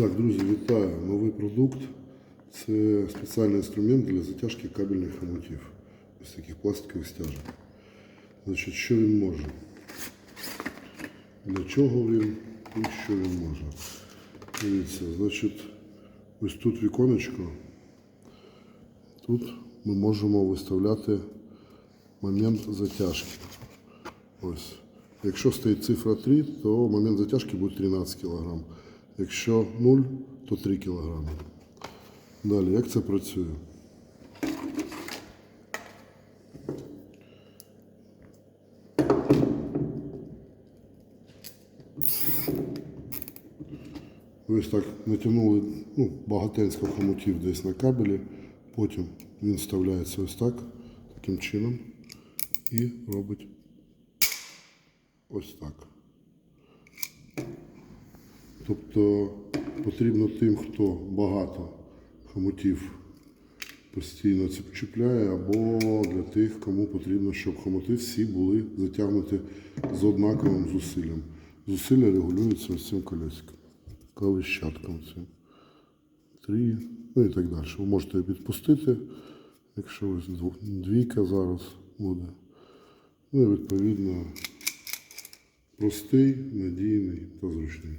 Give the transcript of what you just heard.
Так, друзі, вітаю. Новий продукт. Це спеціальний інструмент для затяжки кабельних хомутів. Ось таких пластикових стяжок. Значить, що він може? Для чого він і що він може? Дивіться, значить, ось тут віконечко. Тут ми можемо виставляти момент затяжки. Ось. Якщо стоїть цифра 3, то момент затяжки буде 13 кг. Якщо 0, то 3 кг. Далі, як це працює? Ось так натягнули ну, багатенсько хомутів десь на кабелі, потім він вставляється ось так, таким чином, і робить ось так. Тобто потрібно тим, хто багато хомутів постійно це чіпляє, або для тих, кому потрібно, щоб хомути всі були затягнуті з однаковим зусиллям. Зусилля регулюються ось цим колесиком, колищатком цим. Три, ну і так далі. Ви можете відпустити, якщо ось двійка зараз буде. Ну і відповідно простий, надійний та зручний.